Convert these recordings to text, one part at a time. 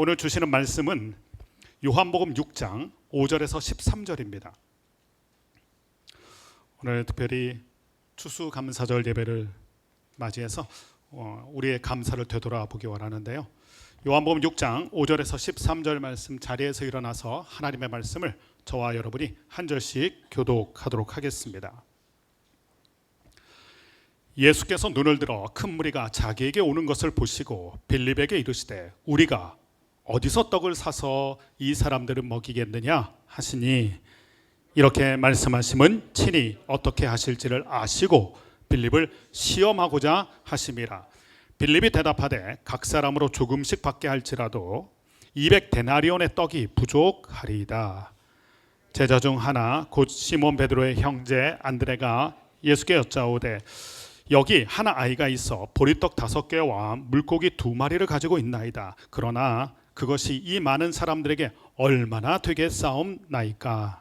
오늘 주시는 말씀은 요한복음 6장 5절에서 13절입니다. 오늘 특별히 추수감사절 예배를 맞이해서 어, 우리의 감사를 되돌아보기 원하는데요. 요한복음 6장 5절에서 13절 말씀 자리에서 일어나서 하나님의 말씀을 저와 여러분이 한 절씩 교독하도록 하겠습니다. 예수께서 눈을 들어 큰 무리가 자기에게 오는 것을 보시고 빌립에게 이르시되 우리가 어디서 떡을 사서 이 사람들을 먹이겠느냐 하시니 이렇게 말씀하심은 친히 어떻게 하실지를 아시고 빌립을 시험하고자 하심이라 빌립이 대답하되 각 사람으로 조금씩 받게 할지라도 200 데나리온의 떡이 부족하리이다 제자 중 하나 곧 시몬 베드로의 형제 안드레가 예수께 여짜오되 여기 하나 아이가 있어 보리떡 다섯 개와 물고기 두 마리를 가지고 있나이다. 그러나 그것이 이 많은 사람들에게 얼마나 되겠사옵나이까.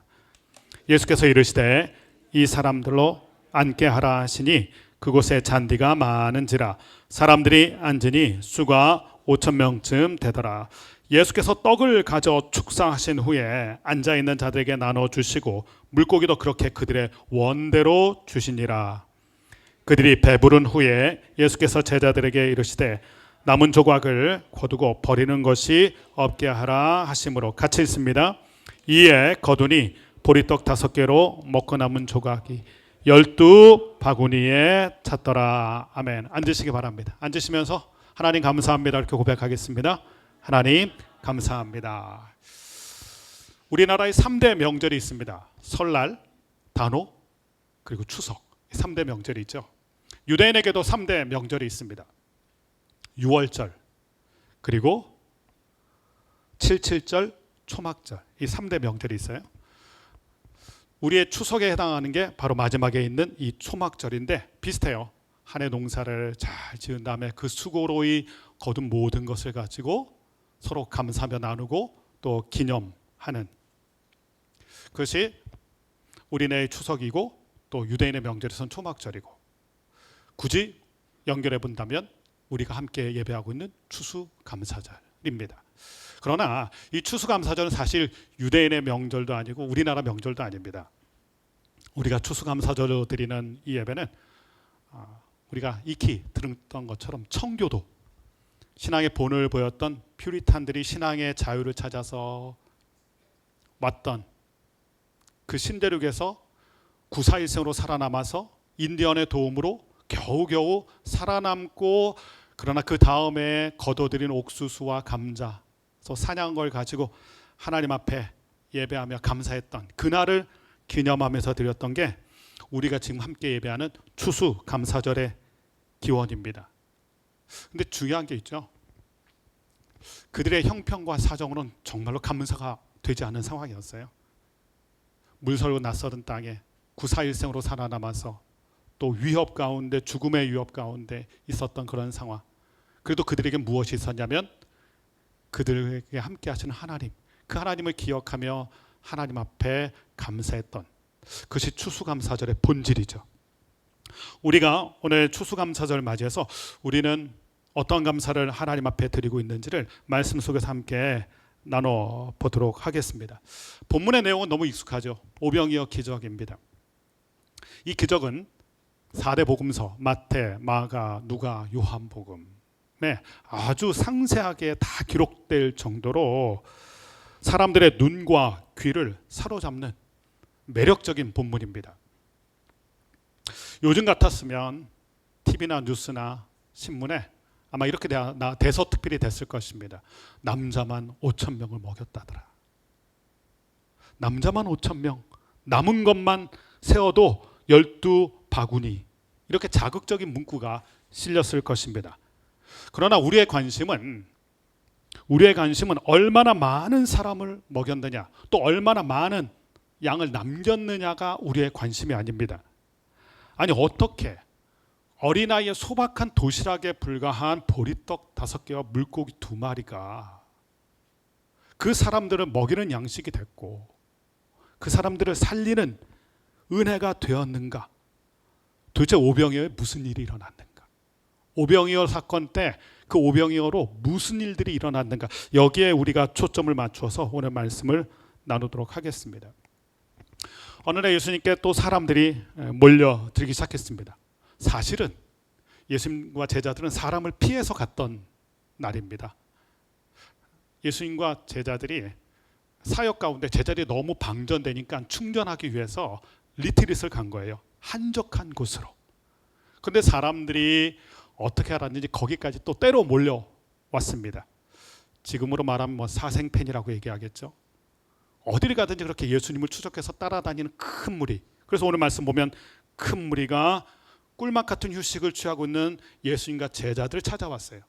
예수께서 이르시되 이 사람들로 앉게 하라 하시니 그곳에 잔디가 많은지라 사람들이 앉으니 수가 오천 명쯤 되더라. 예수께서 떡을 가져 축사하신 후에 앉아 있는 자들에게 나눠 주시고 물고기도 그렇게 그들의 원대로 주시니라. 그들이 배부른 후에 예수께서 제자들에게 이르시되 남은 조각을 거두고 버리는 것이 없게 하라 하심으로 같이 있습니다. 이에 거두니 보리떡 다섯 개로 먹고 남은 조각이 열두 바구니에 찼더라. 아멘. 앉으시기 바랍니다. 앉으시면서 하나님 감사합니다. 이렇게 고백하겠습니다. 하나님 감사합니다. 우리나라에 3대 명절이 있습니다. 설날, 단오, 그리고 추석. 3대 명절이 있죠. 유대인에게도 3대 명절이 있습니다. 6월절 그리고 77절 초막절 이 3대 명절이 있어요. 우리의 추석에 해당하는 게 바로 마지막에 있는 이 초막절인데 비슷해요. 한 해 농사를 잘 지은 다음에 그 수고로이 거둔 모든 것을 가지고 서로 감사하며 나누고 또 기념하는 그것이 우리네의 추석이고 또 유대인의 명절에선 초막절이고 굳이 연결해 본다면 우리가 함께 예배하고 있는 추수감사절입니다. 그러나 이 추수감사절은 사실 유대인의 명절도 아니고 우리나라 명절도 아닙니다. 우리가 추수감사절로 드리는 이 예배는 아, 우리가 익히 들었던 것처럼 청교도 신앙의 본을 보였던 퓨리탄들이 신앙의 자유를 찾아서 왔던 그 신대륙에서 구사일생으로 살아남아서 인디언의 도움으로 겨우겨우 살아남고 그러나 그 다음에 거둬들인 옥수수와 감자, 또 사냥한 걸 가지고 하나님 앞에 예배하며 감사했던 그날을 기념하면서 드렸던 게 우리가 지금 함께 예배하는 추수 감사절의 기원입니다. 근데 중요한 게 있죠. 그들의 형편과 사정으로는 정말로 감사가 되지 않은 상황이었어요. 물설고 낯설은 땅에 구사일생으로 살아남아서 또 위협 가운데 죽음의 위협 가운데 있었던 그런 상황. 그래도 그들에게 무엇이 있었냐면 그들에게 함께 하시는 하나님. 그 하나님을 기억하며 하나님 앞에 감사했던 그것이 추수감사절의 본질이죠. 우리가 오늘 추수감사절 맞이해서 우리는 어떤 감사를 하나님 앞에 드리고 있는지를 말씀 속에서 함께 나눠 보도록 하겠습니다. 본문의 내용은 너무 익숙하죠. 오병이어 기적입니다. 이 기적은 4대 복음서 마태, 마가, 누가, 요한복음에 아주 상세하게 다 기록될 정도로 사람들의 눈과 귀를 사로잡는 매력적인 본문입니다. 요즘 같았으면 TV나 뉴스나 신문에 아마 이렇게 대서특필이 됐을 것입니다. 남자만 5천 명을 먹였다더라. 남자만 5천 명, 남은 것만 세어도 12 바구니 이렇게 자극적인 문구가 실렸을 것입니다. 그러나 우리의 관심은 우리의 관심은 얼마나 많은 사람을 먹였느냐, 또 얼마나 많은 양을 남겼느냐가 우리의 관심이 아닙니다. 아니 어떻게 어린아이의 소박한 도시락에 불과한 보리떡 다섯 개와 물고기 두 마리가 그 사람들을 먹이는 양식이 됐고 그 사람들을 살리는 은혜가 되었는가? 도대체 오병이어에 무슨 일이 일어났는가? 오병이어 사건 때 그 오병이어로 무슨 일들이 일어났는가 여기에 우리가 초점을 맞추어서 오늘 말씀을 나누도록 하겠습니다. 어느 날 예수님께 또 사람들이 몰려들기 시작했습니다. 사실은 예수님과 제자들은 사람을 피해서 갔던 날입니다. 예수님과 제자들이 사역 가운데 제자들이 너무 방전되니까 충전하기 위해서 리트릿을 간 거예요. 한적한 곳으로. 근데 사람들이 어떻게 알았는지 거기까지 또 때로 몰려왔습니다. 지금으로 말하면 뭐 사생팬이라고 얘기하겠죠. 어디를 가든지 그렇게 예수님을 추적해서 따라다니는 큰 무리. 그래서 오늘 말씀 보면 큰 무리가 꿀맛 같은 휴식을 취하고 있는 예수님과 제자들 찾아왔어요.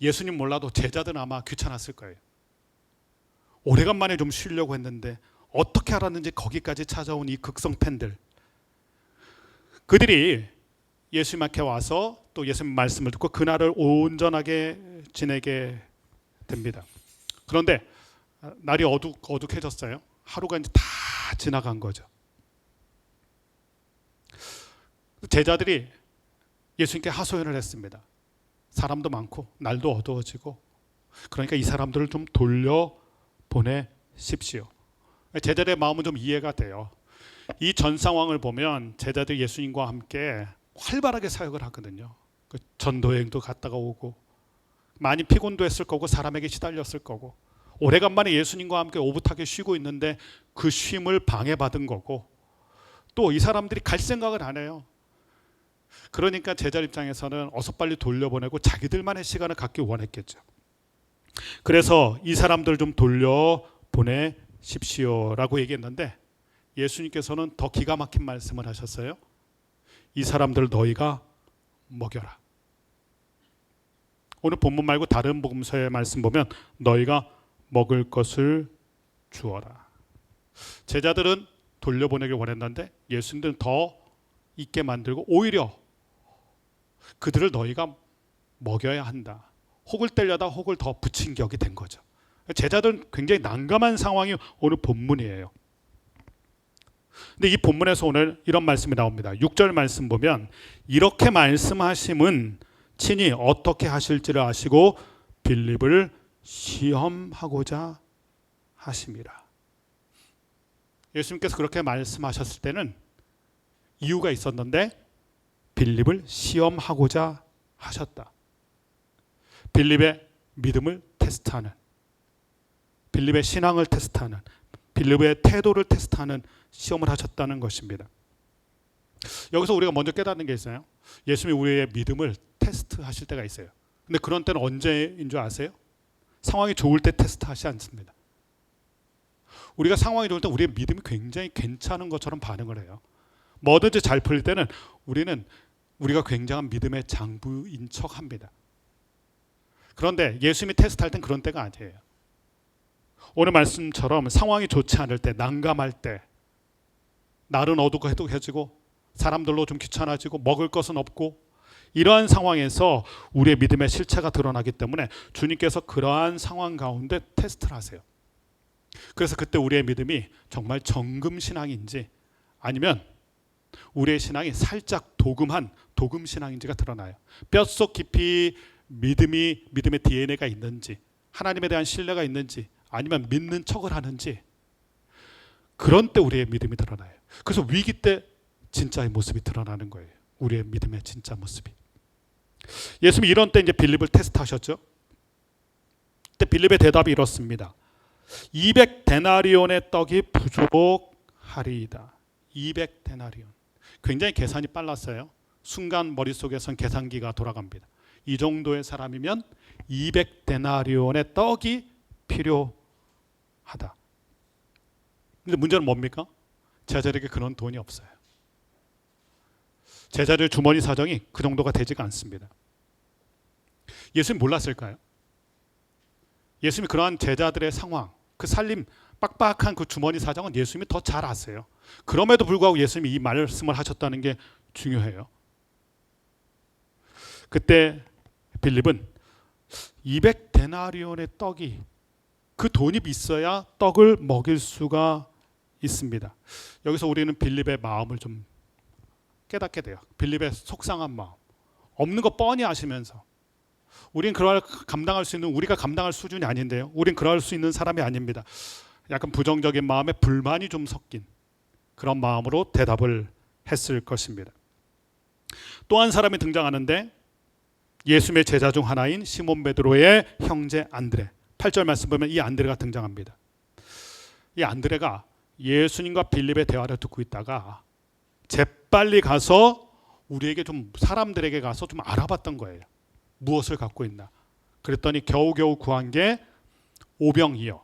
예수님 몰라도 제자들은 아마 귀찮았을 거예요. 오래간만에 좀 쉬려고 했는데 어떻게 알았는지 거기까지 찾아온 이 극성 팬들. 그들이 예수님 앞에 와서 또 예수님 말씀을 듣고 그날을 온전하게 지내게 됩니다. 그런데 날이 어둑 어둑해졌어요. 하루가 이제 다 지나간 거죠. 제자들이 예수님께 하소연을 했습니다. 사람도 많고 날도 어두워지고 그러니까 이 사람들을 좀 돌려 보내십시오. 제자들의 마음은 좀 이해가 돼요. 이 전 상황을 보면 제자들 예수님과 함께 활발하게 사역을 하거든요. 그 전도 여행도 갔다가 오고 많이 피곤도 했을 거고 사람에게 시달렸을 거고 오래간만에 예수님과 함께 오붓하게 쉬고 있는데 그 쉼을 방해받은 거고 또 이 사람들이 갈 생각을 안 해요. 그러니까 제자 입장에서는 어서 빨리 돌려보내고 자기들만의 시간을 갖기 원했겠죠. 그래서 이 사람들 좀 돌려 보내십시오라고 얘기했는데 예수님께서는 더 기가 막힌 말씀을 하셨어요. 이 사람들 너희가 먹여라. 오늘 본문 말고 다른 복음서의 말씀 보면 너희가 먹을 것을 주어라. 제자들은 돌려보내길 원했는데 예수님들은 더 있게 만들고 오히려 그들을 너희가 먹여야 한다. 혹을 때려다 혹을 더 붙인 격이 된 거죠. 제자들은 굉장히 난감한 상황이 오늘 본문이에요. 근데 이 본문에서 오늘 이런 말씀이 나옵니다. 6절 말씀 보면 이렇게 말씀하심은 친히 어떻게 하실지를 아시고 빌립을 시험하고자 하심이라. 예수님께서 그렇게 말씀하셨을 때는 이유가 있었는데 빌립을 시험하고자 하셨다. 빌립의 믿음을 테스트하는 빌립의 신앙을 테스트하는 빌립의 태도를 테스트하는 시험을 하셨다는 것입니다. 여기서 우리가 먼저 깨닫는 게 있어요. 예수님이 우리의 믿음을 테스트하실 때가 있어요. 근데 그런 때는 언제인 줄 아세요? 상황이 좋을 때 테스트하지 않습니다. 우리가 상황이 좋을 때 우리의 믿음이 굉장히 괜찮은 것처럼 반응을 해요. 뭐든지 잘 풀릴 때는 우리는 우리가 굉장한 믿음의 장부인 척 합니다. 그런데 예수님이 테스트할 땐 그런 때가 아니에요. 오늘 말씀처럼 상황이 좋지 않을 때, 난감할 때, 날은 어둑해지고 사람들로 좀 귀찮아지고 먹을 것은 없고 이러한 상황에서 우리의 믿음의 실체가 드러나기 때문에 주님께서 그러한 상황 가운데 테스트를 하세요. 그래서 그때 우리의 믿음이 정말 정금 신앙인지 아니면 우리의 신앙이 살짝 도금한 도금 신앙인지가 드러나요. 뼛속 깊이 믿음이 믿음의 DNA가 있는지 하나님에 대한 신뢰가 있는지 아니면 믿는 척을 하는지 그런 때 우리의 믿음이 드러나요. 그래서 위기 때 진짜의 모습이 드러나는 거예요. 우리의 믿음의 진짜 모습이. 예수님이 이런 때 이제 빌립을 테스트하셨죠. 그때 빌립의 대답이 이렇습니다. 200 데나리온의 떡이 부족하리이다. 200 데나리온. 굉장히 계산이 빨랐어요. 순간 머릿속에선 계산기가 돌아갑니다. 이 정도의 사람이면 200 데나리온의 떡이 필요하다. 근데 문제는 뭡니까? 제자들에게 그런 돈이 없어요. 제자들 주머니 사정이 그 정도가 되지가 않습니다. 예수님 몰랐을까요? 예수님이 그러한 제자들의 상황, 그 살림 빡빡한 그 주머니 사정은 예수님이 더 잘 아세요. 그럼에도 불구하고 예수님이 이 말씀을 하셨다는 게 중요해요. 그때 빌립은 200 데나리온의 떡이 그 돈이 있어야 떡을 먹일 수가 있습니다. 여기서 우리는 빌립의 마음을 좀 깨닫게 돼요. 빌립의 속상한 마음. 없는 거 뻔히 아시면서 우린 그럴 감당할 수 있는 우리가 감당할 수준이 아닌데요. 우린 그럴 수 있는 사람이 아닙니다. 약간 부정적인 마음에 불만이 좀 섞인 그런 마음으로 대답을 했을 것입니다. 또 한 사람이 등장하는데 예수님의 제자 중 하나인 시몬 베드로의 형제 안드레. 8절 말씀 보면 이 안드레가 등장합니다. 이 안드레가 예수님과 빌립의 대화를 듣고 있다가 재빨리 가서 우리에게 좀 사람들에게 가서 좀 알아봤던 거예요. 무엇을 갖고 있나. 그랬더니 겨우겨우 구한 게 오병이어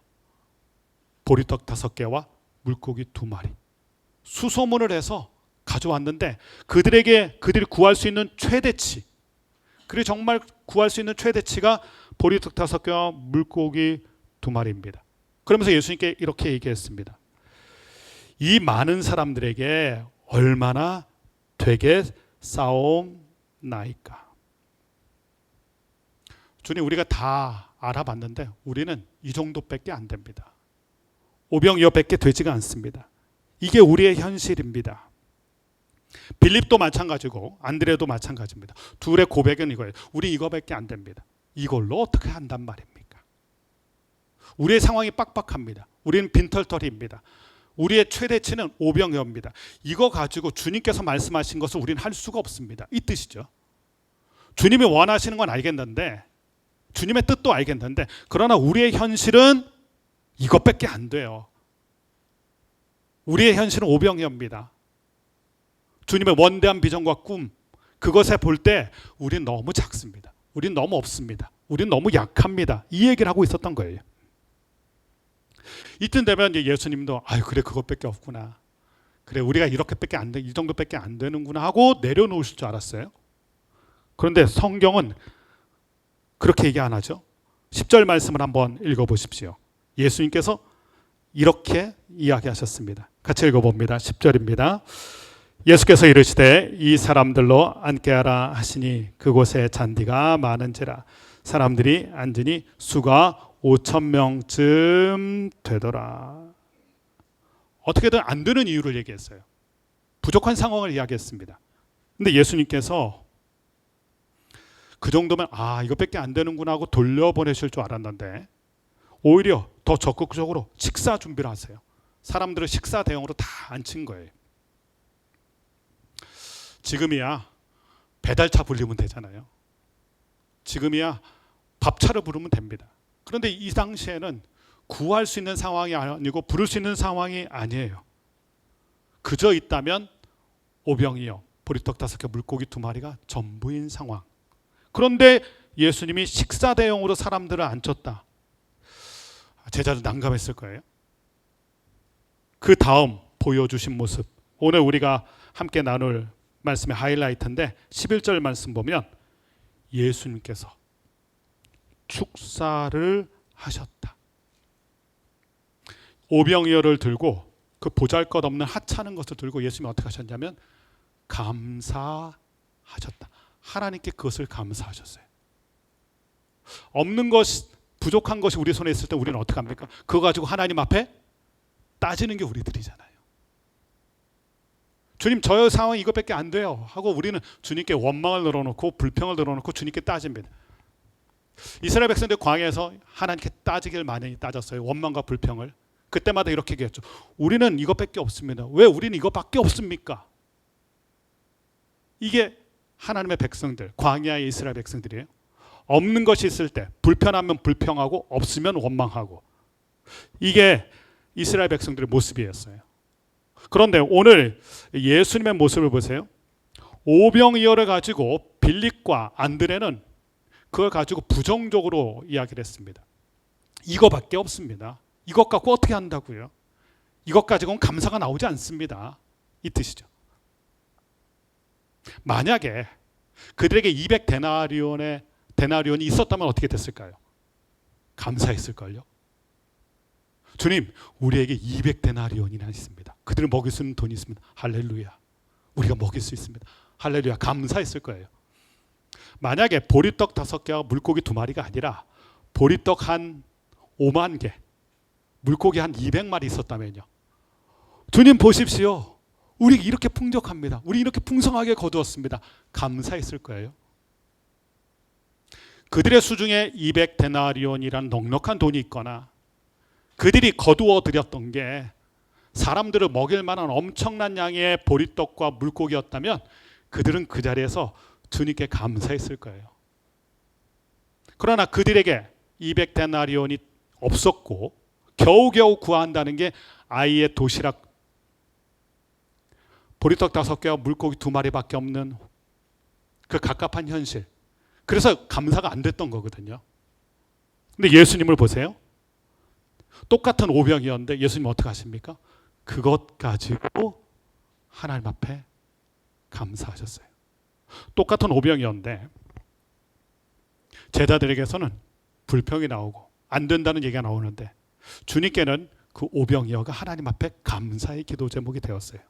보리떡 다섯 개와 물고기 두 마리. 수소문을 해서 가져왔는데 그들에게 그들이 구할 수 있는 최대치. 그리고 정말 구할 수 있는 최대치가 보리떡 다섯 개와 물고기 두 마리입니다. 그러면서 예수님께 이렇게 얘기했습니다. 이 많은 사람들에게 얼마나 되게 싸움나이까. 주님 우리가 다 알아봤는데 우리는 이 정도밖에 안 됩니다. 오병이어밖에 되지가 않습니다. 이게 우리의 현실입니다. 빌립도 마찬가지고 안드레도 마찬가지입니다. 둘의 고백은 이거예요. 우리 이거밖에 안 됩니다. 이걸로 어떻게 한단 말입니까? 우리의 상황이 빡빡합니다. 우리는 빈털터리입니다. 우리의 최대치는 오병이어입니다. 이거 가지고 주님께서 말씀하신 것을 우리는 할 수가 없습니다. 이 뜻이죠. 주님이 원하시는 건 알겠는데 주님의 뜻도 알겠는데 그러나 우리의 현실은 이것밖에 안 돼요. 우리의 현실은 오병이어입니다. 주님의 원대한 비전과 꿈 그것에 볼 때 우린 너무 작습니다. 우린 너무 없습니다. 우린 너무 약합니다. 이 얘기를 하고 있었던 거예요. 이쯤 되면 예수님도 아유 그래 그것밖에 없구나. 그래 우리가 이렇게밖에 안 돼, 이 정도밖에 안 되는구나 하고 내려놓으실 줄 알았어요. 그런데 성경은 그렇게 얘기 안 하죠. 10절 말씀을 한번 읽어 보십시오. 예수님께서 이렇게 이야기하셨습니다. 같이 읽어 봅니다. 10절입니다. 예수께서 이르시되 이 사람들로 앉게 하라 하시니 그곳에 잔디가 많은지라 사람들이 앉으니 수가 5천 명쯤 되더라. 어떻게든 안 되는 이유를 얘기했어요. 부족한 상황을 이야기했습니다. 근데 예수님께서 그 정도면 아 이것밖에 안 되는구나 하고 돌려보내실 줄 알았는데 오히려 더 적극적으로 식사 준비를 하세요. 사람들을 식사 대용으로 다 앉힌 거예요. 지금이야 배달차 불리면 되잖아요. 지금이야 밥차를 부르면 됩니다. 그런데 이 당시에는 구할 수 있는 상황이 아니고 부를 수 있는 상황이 아니에요. 그저 있다면 오병이어 보리떡 다섯 개 물고기 두 마리가 전부인 상황. 그런데 예수님이 식사 대용으로 사람들을 앉혔다. 제자들 난감했을 거예요. 그 다음 보여주신 모습. 오늘 우리가 함께 나눌 말씀의 하이라이트인데 11절 말씀 보면 예수님께서 축사를 하셨다. 오병이어를 들고 그 보잘것없는 하찮은 것을 들고 예수님이 어떻게 하셨냐면 감사하셨다. 하나님께 그것을 감사하셨어요. 없는 것 부족한 것이 우리 손에 있을 때 우리는 어떻게 합니까? 그거 가지고 하나님 앞에 따지는 게 우리들이잖아요. 주님 저의 상황 이것밖에 안 돼요 하고 우리는 주님께 원망을 늘어놓고 불평을 늘어놓고 주님께 따집니다. 이스라엘 백성들 광야에서 하나님께 따지길 많이 따졌어요. 원망과 불평을. 그때마다 이렇게 얘기했죠. 우리는 이것밖에 없습니다. 왜 우리는 이것밖에 없습니까? 이게 하나님의 백성들, 광야의 이스라엘 백성들이에요. 없는 것이 있을 때 불편하면 불평하고 없으면 원망하고 이게 이스라엘 백성들의 모습이었어요. 그런데 오늘 예수님의 모습을 보세요. 오병이어를 가지고 빌립과 안드레는 그걸 가지고 부정적으로 이야기를 했습니다. 이거밖에 없습니다. 이것 갖고 어떻게 한다고요? 이것 가지고는 감사가 나오지 않습니다. 이 뜻이죠. 만약에 그들에게 200 데나리온의 데나리온이 있었다면 어떻게 됐을까요? 감사했을걸요. 주님, 우리에게 200 데나리온이나 있습니다. 그들을 먹일 수 있는 돈이 있습니다. 할렐루야. 우리가 먹일 수 있습니다. 할렐루야. 감사했을 거예요. 만약에 보리떡 다섯 개와 물고기 두 마리가 아니라 보리떡 한 5만 개, 물고기 한 200마리 있었다면요. 주님 보십시오. 우리 이렇게 풍족합니다. 우리 이렇게 풍성하게 거두었습니다. 감사했을 거예요. 그들의 수중에 200데나리온이라는 넉넉한 돈이 있거나 그들이 거두어 들였던 게 사람들을 먹일 만한 엄청난 양의 보리떡과 물고기였다면 그들은 그 자리에서 주님께 감사했을 거예요. 그러나 그들에게 200데나리온이 없었고 겨우겨우 구한다는 게 아이의 도시락 보리떡 다섯 개와 물고기 두 마리밖에 없는 그 갑갑한 현실. 그래서 감사가 안 됐던 거거든요. 근데 예수님을 보세요. 똑같은 오병이었는데 예수님 어떻게 하십니까? 그것 가지고 하나님 앞에 감사하셨어요. 똑같은 오병이었는데 제자들에게서는 불평이 나오고 안 된다는 얘기가 나오는데 주님께는 그 오병이어가 하나님 앞에 감사의 기도 제목이 되었어요.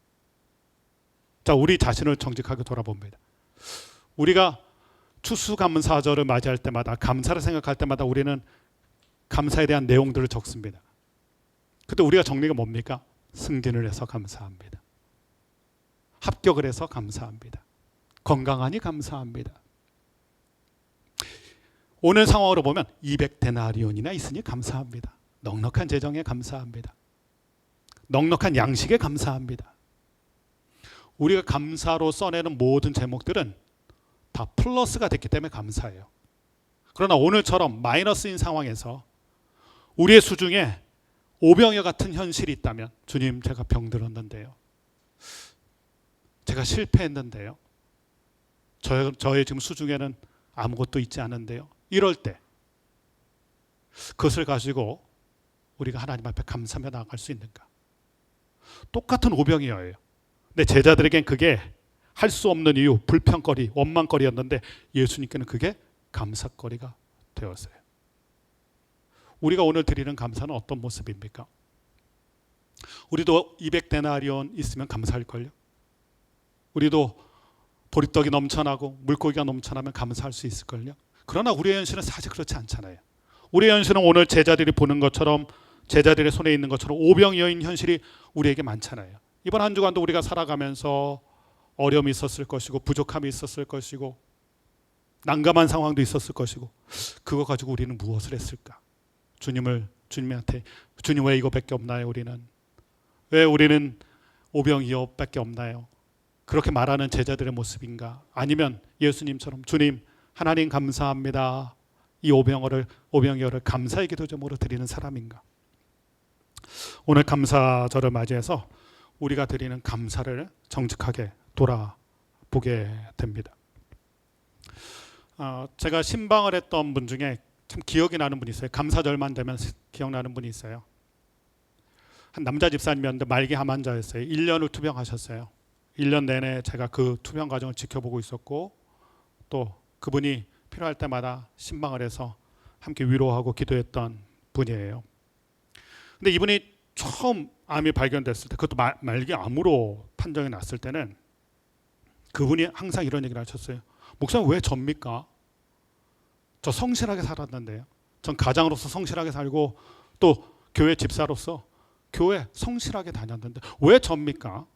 자, 우리 자신을 정직하게 돌아봅니다. 우리가 추수감사절을 맞이할 때마다 감사를 생각할 때마다 우리는 감사에 대한 내용들을 적습니다. 근데 우리가 정리가 뭡니까? 승진을 해서 감사합니다. 합격을 해서 감사합니다. 건강하니 감사합니다. 오늘 상황으로 보면 200데나리온이나 있으니 감사합니다. 넉넉한 재정에 감사합니다. 넉넉한 양식에 감사합니다. 우리가 감사로 써내는 모든 제목들은 다 플러스가 됐기 때문에 감사해요. 그러나 오늘처럼 마이너스인 상황에서 우리의 수중에 오병이어 같은 현실이 있다면 주님 제가 병들었는데요. 제가 실패했는데요. 저, 저의 지금 수중에는 아무것도 있지 않은데요. 이럴 때 그것을 가지고 우리가 하나님 앞에 감사하며 나아갈 수 있는가? 똑같은 오병이어예요. 근데 제자들에겐 그게 할 수 없는 이유, 불평거리, 원망거리였는데 예수님께는 그게 감사거리가 되었어요. 우리가 오늘 드리는 감사는 어떤 모습입니까? 우리도 200데나리온 있으면 감사할걸요. 우리도 보리떡이 넘쳐나고 물고기가 넘쳐나면 감사할 수 있을걸요. 그러나 우리의 현실은 사실 그렇지 않잖아요. 우리의 현실은 오늘 제자들이 보는 것처럼 제자들의 손에 있는 것처럼 오병이어인 현실이 우리에게 많잖아요. 이번 한 주간도 우리가 살아가면서 어려움이 있었을 것이고 부족함이 있었을 것이고 난감한 상황도 있었을 것이고 그거 가지고 우리는 무엇을 했을까? 주님을 주님한테 주님 왜 이거밖에 없나요? 우리는 왜 우리는 오병이어밖에 없나요? 그렇게 말하는 제자들의 모습인가? 아니면 예수님처럼 주님 하나님 감사합니다. 이 오병어를 오병이어를 감사의 기도점으로 드리는 사람인가? 오늘 감사절을 맞이해서 우리가 드리는 감사를 정직하게 돌아보게 됩니다. 어, 제가 신방을 했던 분 중에 참 기억이 나는 분이 있어요. 감사절만 되면 기억나는 분이 있어요. 한 남자 집사님이었는데 말기 암 환자였어요. 1년을 투병하셨어요. 1년 내내 제가 그 투병 과정을 지켜보고 있었고 또 그분이 필요할 때마다 신방을 해서 함께 위로하고 기도했던 분이에요. 근데 이분이 처음 암이 발견됐을 때 그것도 말, 말기 암으로 판정이 났을 때는 그분이 항상 이런 얘기를 하셨어요. 목사님 왜 접니까? 저 성실하게 살았는데요. 전 가장으로서 성실하게 살고 또 교회 집사로서 교회 성실하게 다녔는데 왜 접니까?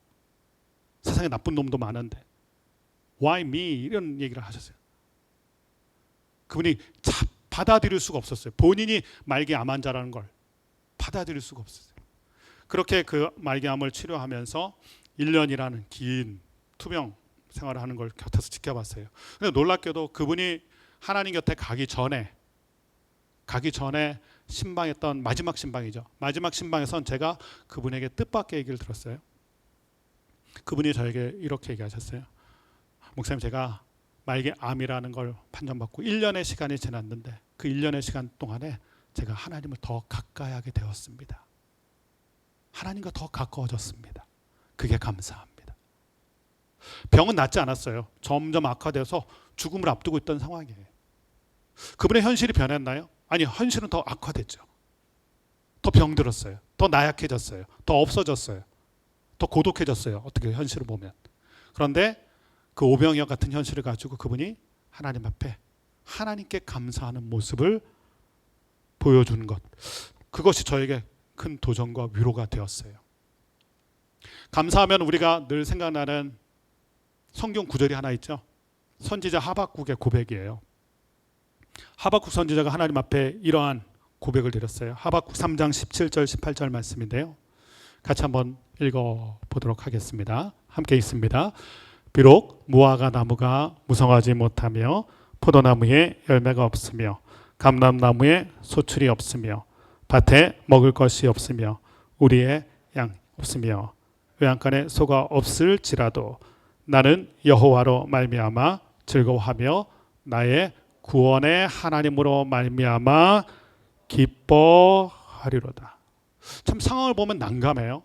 세상에 나쁜 놈도 많은데 why me 이런 얘기를 하셨어요. 그분이 자, 받아들일 수가 없었어요. 본인이 말기 암 환자라는 걸 받아들일 수가 없었어요. 그렇게 그 말기암을 치료하면서 1년이라는 긴 투병 생활을 하는 걸 곁에서 지켜봤어요. 근데 놀랍게도 그분이 하나님 곁에 가기 전에 가기 전에 신방했던 마지막 신방이죠. 마지막 신방에선 제가 그분에게 뜻밖의 얘기를 들었어요. 그분이 저에게 이렇게 얘기하셨어요. 목사님 제가 말기 암이라는 걸 판정받고 1년의 시간이 지났는데 그 1년의 시간 동안에 제가 하나님을 더 가까이 하게 되었습니다. 하나님과 더 가까워졌습니다. 그게 감사합니다. 병은 낫지 않았어요. 점점 악화돼서 죽음을 앞두고 있던 상황이에요. 그분의 현실이 변했나요? 아니, 현실은 더 악화됐죠. 더 병들었어요. 더 나약해졌어요. 더 없어졌어요. 더 고독해졌어요. 어떻게 현실을 보면. 그런데 그 오병이어 같은 현실을 가지고 그분이 하나님 앞에 하나님께 감사하는 모습을 보여주는 것. 그것이 저에게 큰 도전과 위로가 되었어요. 감사하면 우리가 늘 생각나는 성경 구절이 하나 있죠. 선지자 하박국의 고백이에요. 하박국 선지자가 하나님 앞에 이러한 고백을 드렸어요. 하박국 3장 17절 18절 말씀인데요. 같이 한번 읽어 보도록 하겠습니다. 함께 있습니다. 비록 무화과 나무가 무성하지 못하며 포도나무에 열매가 없으며 감람나무에 소출이 없으며 밭에 먹을 것이 없으며 우리의 양 없으며 외양간에 소가 없을지라도 나는 여호와로 말미암아 즐거워하며 나의 구원의 하나님으로 말미암아 기뻐하리로다. 참 상황을 보면 난감해요.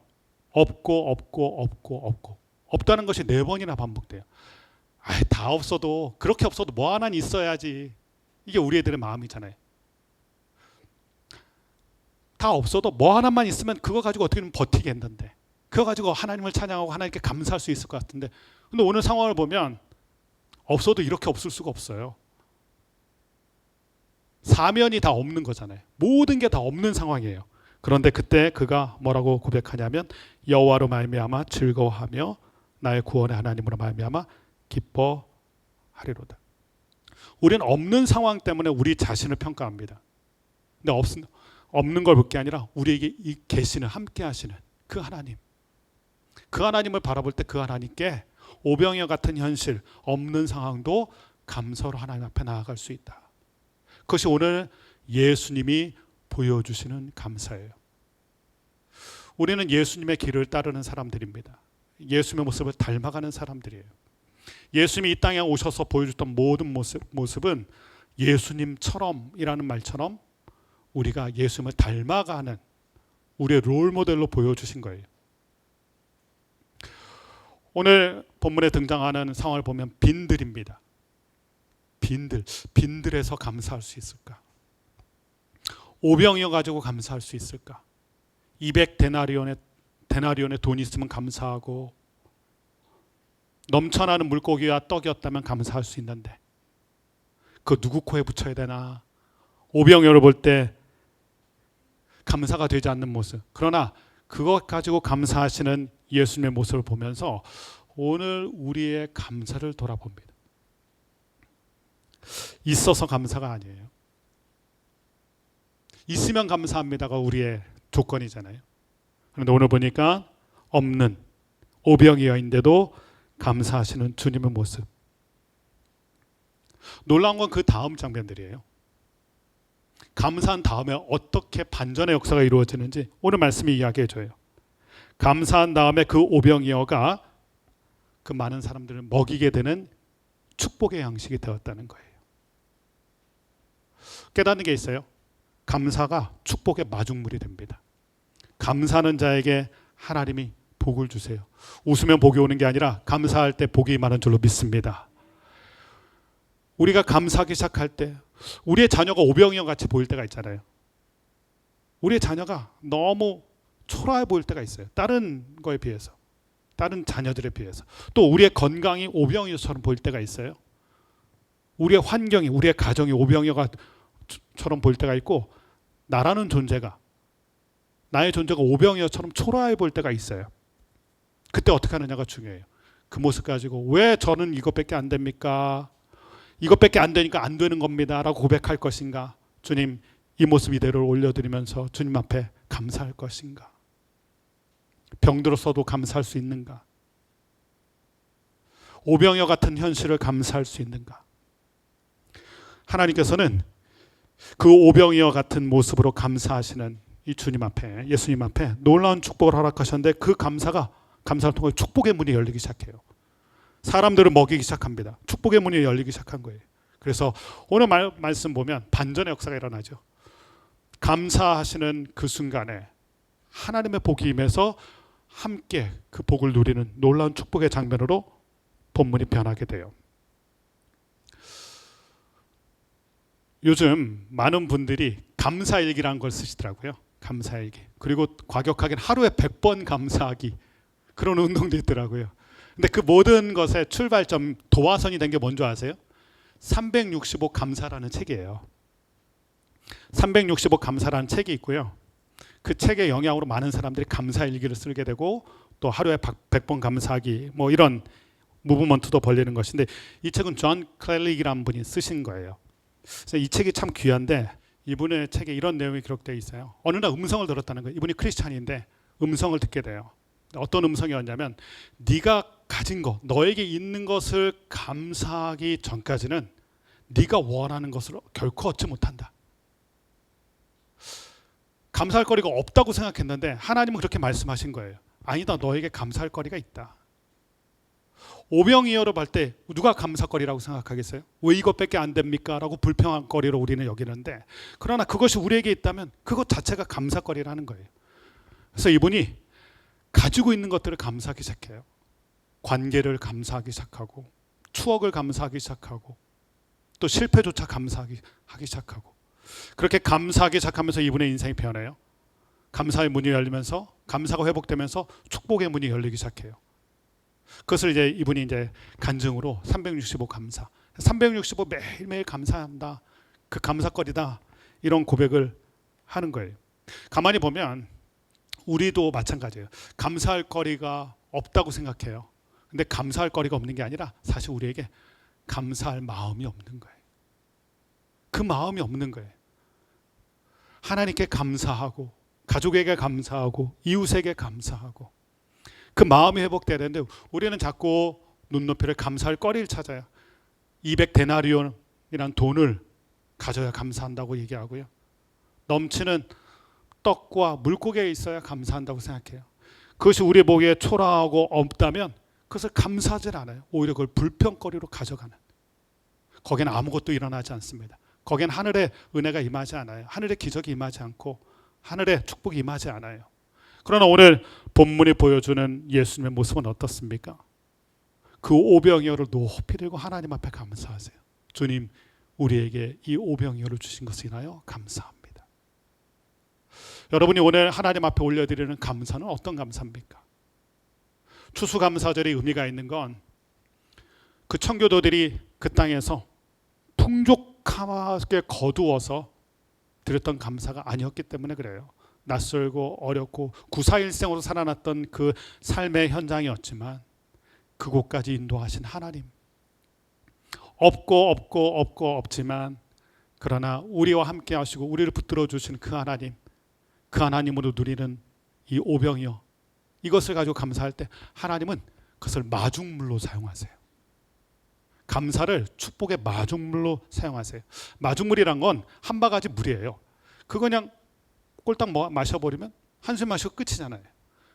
없고 없고 없고 없고 없다는 것이 네 번이나 반복돼요. 아, 다 없어도 그렇게 없어도 뭐 하나 있어야지. 이게 우리 애들의 마음이잖아요. 다 없어도 뭐 하나만 있으면 그거 가지고 어떻게든 버티겠는데 그거 가지고 하나님을 찬양하고 하나님께 감사할 수 있을 것 같은데 근데 오늘 상황을 보면 없어도 이렇게 없을 수가 없어요. 사면이 다 없는 거잖아요. 모든 게 다 없는 상황이에요. 그런데 그때 그가 뭐라고 고백하냐면 여호와로 말미암아 즐거워하며 나의 구원의 하나님으로 말미암아 기뻐하리로다. 우리는 없는 상황 때문에 우리 자신을 평가합니다. 근데 없, 없는 걸 볼 게 아니라 우리에게 이 계시는 함께 하시는 그 하나님. 그 하나님을 바라볼 때 그 하나님께 오병이어 같은 현실 없는 상황도 감사로 하나님 앞에 나아갈 수 있다. 그것이 오늘 예수님이 보여주시는 감사예요. 우리는 예수님의 길을 따르는 사람들입니다. 예수님의 모습을 닮아가는 사람들이에요. 예수님이 이 땅에 오셔서 보여줬던 모든 모습, 모습은 예수님처럼이라는 말처럼 우리가 예수님을 닮아가는 우리의 롤 모델로 보여주신 거예요. 오늘 본문에 등장하는 상황을 보면 빈들입니다. 빈들, 빈들에서 감사할 수 있을까? 오병이어 가지고 감사할 수 있을까? 200 데나리온의 데나리온의 돈 있으면 감사하고 넘쳐나는 물고기와 떡이었다면 감사할 수 있는데 그 누구 코에 붙여야 되나? 오병이어를 볼 때 감사가 되지 않는 모습. 그러나 그것 가지고 감사하시는 예수님의 모습을 보면서 오늘 우리의 감사를 돌아봅니다. 있어서 감사가 아니에요. 있으면 감사합니다가 우리의 조건이잖아요. 그런데 오늘 보니까 없는 오병이어인데도 감사하시는 주님의 모습. 놀라운 건 그 다음 장면들이에요. 감사한 다음에 어떻게 반전의 역사가 이루어지는지 오늘 말씀이 이야기해 줘요. 감사한 다음에 그 오병이어가 그 많은 사람들을 먹이게 되는 축복의 양식이 되었다는 거예요. 깨닫는 게 있어요. 감사가 축복의 마중물이 됩니다. 감사하는 자에게 하나님이 복을 주세요. 웃으면 복이 오는 게 아니라 감사할 때 복이 많은 줄로 믿습니다. 우리가 감사하기 시작할 때 우리의 자녀가 오병이어 같이 보일 때가 있잖아요. 우리의 자녀가 너무 초라해 보일 때가 있어요. 다른 거에 비해서. 다른 자녀들에 비해서. 또 우리의 건강이 오병이어처럼 보일 때가 있어요. 우리의 환경이 우리의 가정이 오병이어처럼 보일 때가 있고 나라는 존재가 나의 존재가 오병이어처럼 초라해 보일 때가 있어요. 그때 어떻게 하느냐가 중요해요. 그 모습 가지고 왜 저는 이것밖에 안 됩니까? 이것밖에 안 되니까 안 되는 겁니다라고 고백할 것인가? 주님 이 모습 이대로 올려드리면서 주님 앞에 감사할 것인가? 병들었어도 감사할 수 있는가? 오병이어 같은 현실을 감사할 수 있는가? 하나님께서는 그 오병이어 같은 모습으로 감사하시는 이 주님 앞에 예수님 앞에 놀라운 축복을 허락하셨는데 그 감사가 감사를 통해 축복의 문이 열리기 시작해요. 사람들을 먹이기 시작합니다. 축복의 문이 열리기 시작한 거예요. 그래서 오늘 말, 말씀 보면 반전의 역사가 일어나죠. 감사하시는 그 순간에 하나님의 복이 임해서 함께 그 복을 누리는 놀라운 축복의 장면으로 본문이 변하게 돼요. 요즘 많은 분들이 감사일기라는 걸 쓰시더라고요. 감사일기. 그리고 과격하게 하루에 100번 감사하기. 그런 운동도 있더라고요. 근데 그 모든 것의 출발점 도화선이 된 게 뭔지 아세요? 365 감사라는 책이에요. 365 감사라는 책이 있고요. 그 책의 영향으로 많은 사람들이 감사 일기를 쓰게 되고 또 하루에 100번 감사하기 뭐 이런 무브먼트도 벌리는 것인데 이 책은 존 클렐릭이라는 분이 쓰신 거예요. 그래서 이 책이 참 귀한데 이분의 책에 이런 내용이 기록되어 있어요. 어느 날 음성을 들었다는 거예요. 이분이 크리스찬인데 음성을 듣게 돼요. 어떤 음성이었냐면 네가 가진 것, 너에게 있는 것을 감사하기 전까지는 네가 원하는 것을 결코 얻지 못한다. 감사할 거리가 없다고 생각했는데 하나님은 그렇게 말씀하신 거예요. 아니다, 너에게 감사할 거리가 있다. 오병이어로 볼 때 누가 감사거리라고 생각하겠어요? 왜 이것밖에 안 됩니까? 라고 불평한 거리로 우리는 여기는데 그러나 그것이 우리에게 있다면 그것 자체가 감사거리라는 거예요. 그래서 이분이 가지고 있는 것들을 감사하기 시작해요. 관계를 감사하기 시작하고 추억을 감사하기 시작하고 또 실패조차 감사하기 하기 시작하고 그렇게 감사하기 시작하면서 이분의 인생이 변해요. 감사의 문이 열리면서 감사가 회복되면서 축복의 문이 열리기 시작해요. 그것을 이제 이분이 이제 간증으로 365 감사, 365 매일매일 감사한다. 그 감사거리다. 이런 고백을 하는 거예요. 가만히 보면 우리도 마찬가지예요. 감사할 거리가 없다고 생각해요. 근데 감사할 거리가 없는 게 아니라 사실 우리에게 감사할 마음이 없는 거예요. 그 마음이 없는 거예요. 하나님께 감사하고 가족에게 감사하고 이웃에게 감사하고 그 마음이 회복돼야 되는데 우리는 자꾸 눈높이를 감사할 거리를 찾아요. 200 데나리온이란 돈을 가져야 감사한다고 얘기하고요. 넘치는 떡과 물고기에 있어야 감사한다고 생각해요. 그것이 우리 보기에 초라하고 없다면 그것을 감사하지 않아요. 오히려 그걸 불평거리로 가져가는. 거기는 아무것도 일어나지 않습니다. 거기는 하늘의 은혜가 임하지 않아요. 하늘의 기적이 임하지 않고 하늘의 축복이 임하지 않아요. 그러나 오늘 본문이 보여주는 예수님의 모습은 어떻습니까? 그 오병이어를 높이 들고 하나님 앞에 감사하세요. 주님, 우리에게 이 오병이어를 주신 것을 인하여 감사합니다. 여러분이 오늘 하나님 앞에 올려드리는 감사는 어떤 감사입니까? 추수감사절의 의미가 있는 건 그 청교도들이 그 땅에서 풍족하게 거두어서 드렸던 감사가 아니었기 때문에 그래요. 낯설고 어렵고 구사일생으로 살아났던 그 삶의 현장이었지만 그곳까지 인도하신 하나님. 없고 없고 없고 없지만 그러나 우리와 함께 하시고 우리를 붙들어 주신 그 하나님. 그 하나님으로 누리는 이 오병이어 이것을 가지고 감사할 때 하나님은 그것을 마중물로 사용하세요. 감사를 축복의 마중물로 사용하세요. 마중물이란 건 한 바가지 물이에요. 그거 그냥 꼴딱 뭐 마셔버리면 한숨 마시고 끝이잖아요.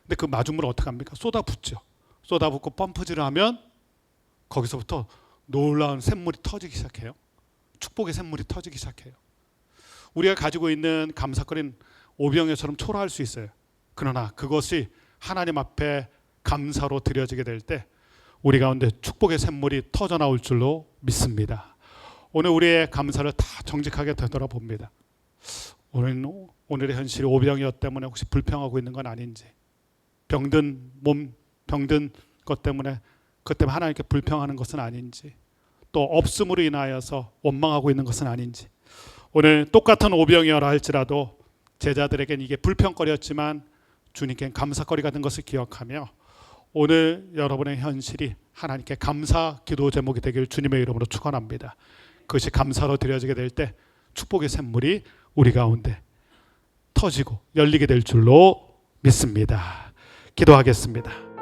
근데 그 마중물을 어떻게 합니까? 쏟아붓죠. 쏟아붓고 펌프질을 하면 거기서부터 놀라운 샘물이 터지기 시작해요. 축복의 샘물이 터지기 시작해요. 우리가 가지고 있는 감사거리는 오병이처럼 초라할 수 있어요. 그러나 그것이 하나님 앞에 감사로 드려지게 될 때 우리 가운데 축복의 샘물이 터져 나올 줄로 믿습니다. 오늘 우리의 감사를 다 정직하게 되돌아봅니다. 오늘 오늘의 현실이 오병이어 때문에 혹시 불평하고 있는 건 아닌지 병든 몸 병든 것 때문에 그것 때문에 하나님께 불평하는 것은 아닌지 또 없음으로 인하여서 원망하고 있는 것은 아닌지 오늘 똑같은 오병이어라 할지라도 제자들에겐 이게 불평거리였지만 주님께 감사거리가 된 것을 기억하며 오늘 여러분의 현실이 하나님께 감사 기도 제목이 되길 주님의 이름으로 축원합니다. 그것이 감사로 드려지게 될 때 축복의 샘물이 우리 가운데 터지고 열리게 될 줄로 믿습니다. 기도하겠습니다.